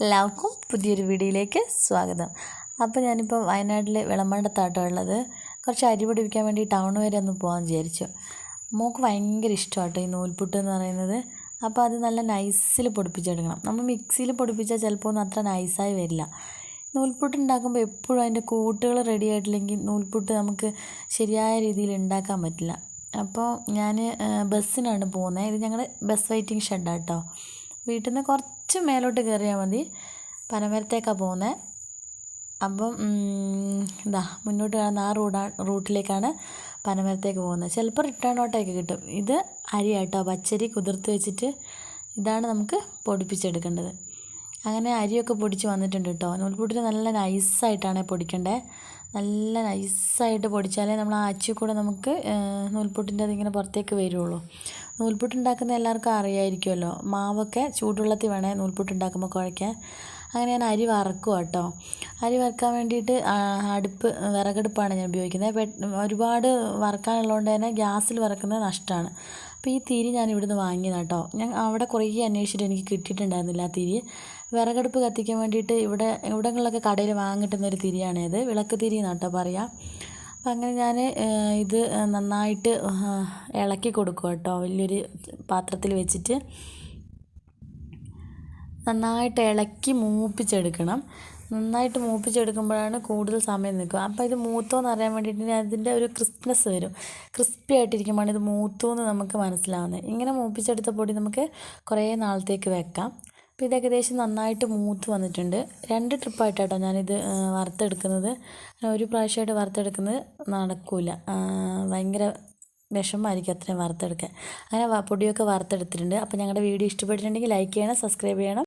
എല്ലാവർക്കും പുതിയൊരു വീഡിയോയിലേക്ക് സ്വാഗതം. അപ്പോൾ ഞാനിപ്പോൾ വയനാട്ടിലെ വിളമ്പണ്ടത്താട്ടോ ഉള്ളത് കുറച്ച് അരി പിടിപ്പിക്കാൻ വേണ്ടി ടൗൺ വരെ ഒന്ന് പോകാൻ വിചാരിച്ചു. മോൾക്ക് ഭയങ്കര ഇഷ്ടമാട്ടോ ഈ നൂൽപുട്ട് എന്ന് പറയുന്നത്. അപ്പോൾ അത് നല്ല നൈസിൽ പൊടിപ്പിച്ചെടുക്കണം. നമ്മൾ മിക്സിയിൽ പൊടിപ്പിച്ചാൽ ചിലപ്പോൾ ഒന്നും അത്ര നൈസായി വരില്ല. നൂൽപുട്ട് ഉണ്ടാക്കുമ്പോൾ എപ്പോഴും അതിന്റെ കൂട്ടുകൾ റെഡി ആയിട്ടില്ലെങ്കിൽ നൂൽപുട്ട് നമുക്ക് ശരിയായ രീതിയിൽ ഉണ്ടാക്കാൻ പറ്റില്ല. അപ്പോൾ ഞാൻ ബസ്സിനാണ് പോകുന്നത്. ഇത് ഞങ്ങളുടെ ബസ് വെയിറ്റിംഗ് ഷെഡാട്ടോ. വീട്ടിൽ നിന്ന് കുറച്ച് മേലോട്ട് കയറിയാൽ മതി. പനമരത്തേക്കാണ് പോകുന്നത് അപ്പം ഇതാ മുന്നോട്ട് കാണുന്ന ആ റൂഡാ റൂട്ടിലേക്കാണ് പനമരത്തേക്ക് പോകുന്നത്. ചിലപ്പോൾ റിട്ടേൺ ഓട്ടോയൊക്കെ കിട്ടും. ഇത് അരിയാട്ടോ. പച്ചരി കുതിർത്ത് വെച്ചിട്ട് ഇതാണ് നമുക്ക് പൊടിപ്പിച്ചെടുക്കേണ്ടത്. അങ്ങനെ അരിയൊക്കെ പൊടിച്ച് വന്നിട്ടുണ്ട് കേട്ടോ നൂൽപുട്ടിന് നല്ല നൈസായിട്ടാണ് പൊടിക്കേണ്ടത് നല്ല നൈസായിട്ട് പൊടിച്ചാലേ നമ്മൾ ആ അച്ചി കൂടെ നമുക്ക് നൂൽപുട്ടിന്റെ അതിങ്ങനെ പുറത്തേക്ക് വരുള്ളൂ. നൂൽപുട്ട് ഉണ്ടാക്കുന്ന എല്ലാവർക്കും അറിയായിരിക്കുമല്ലോ. മാവൊക്കെ ചൂടുവെള്ളത്തിൽ വേണേ നൂൽപുട്ടുണ്ടാക്കുമ്പോൾ കുഴയ്ക്കാൻ അങ്ങനെ ഞാൻ അരി വറക്കുക കേട്ടോ. അരി വറക്കാൻ വേണ്ടിയിട്ട് അടുപ്പ് വിറകടുപ്പാണ് ഞാൻ ഉപയോഗിക്കുന്നത്. ഒരുപാട് വറക്കാനുള്ളതുകൊണ്ട് തന്നെ ഗ്യാസിൽ വറക്കുന്നത് നഷ്ടമാണ്. അപ്പോൾ ഈ തിരി ഞാൻ ഇവിടുന്ന് വാങ്ങിയതാണ് കേട്ടോ. ഞാൻ അവിടെ കുറേ അന്വേഷിച്ചിട്ട് എനിക്ക് കിട്ടിയിട്ടുണ്ടായിരുന്നില്ല ആ തിരി. വിറകടുപ്പ് കത്തിക്കാൻ വേണ്ടിയിട്ട് ഇവിടെ ഇവിടങ്ങളിലൊക്കെ കടയിൽ വാങ്ങിട്ടുന്നൊരു തിരിയാണേത്. വിളക്ക് തിരി എന്നാട്ടോ പറയുക അപ്പം അങ്ങനെ ഞാൻ ഇത് നന്നായിട്ട് ഇളക്കി കൊടുക്കും കേട്ടോ. വലിയൊരു പാത്രത്തിൽ വെച്ചിട്ട്. നന്നായിട്ട് ഇളക്കി മൂപ്പിച്ചെടുക്കണം. നന്നായിട്ട് മൂപ്പിച്ചെടുക്കുമ്പോഴാണ് കൂടുതൽ സമയം നിൽക്കുക. അപ്പോൾ ഇത് മൂത്തോ എന്ന് അറിയാൻ വേണ്ടിയിട്ട് അതിന്റെ ഒരു ക്രിസ്പ്നെസ് വരും. ക്രിസ്പി ആയിട്ടിരിക്കുമ്പോഴാണ് ഇത് മൂത്തു എന്ന് നമുക്ക് മനസ്സിലാവുന്നത്. ഇങ്ങനെ മൂപ്പിച്ചെടുത്ത പൊടി നമുക്ക് കുറേ നാളത്തേക്ക് വെക്കാം. അപ്പോൾ ഇത് ഏകദേശം നന്നായിട്ട് മൂത്ത് വന്നിട്ടുണ്ട്. രണ്ട് ട്രിപ്പായിട്ടാട്ടോ ഞാനിത് വറുത്തെടുക്കുന്നത്. ഒരു പ്രാവശ്യമായിട്ട് വറുത്തെടുക്കുന്നത് നടക്കില്ല ഭയങ്കര വിഷമമായിരിക്കും അത്രയും വറുത്തെടുക്കാൻ. അങ്ങനെ പൊടിയൊക്കെ വറുത്തെടുത്തിട്ടുണ്ട്. അപ്പോൾ ഞങ്ങളുടെ വീഡിയോ ഇഷ്ടപ്പെട്ടിട്ടുണ്ടെങ്കിൽ ലൈക്ക് ചെയ്യണം സബ്സ്ക്രൈബ് ചെയ്യണം.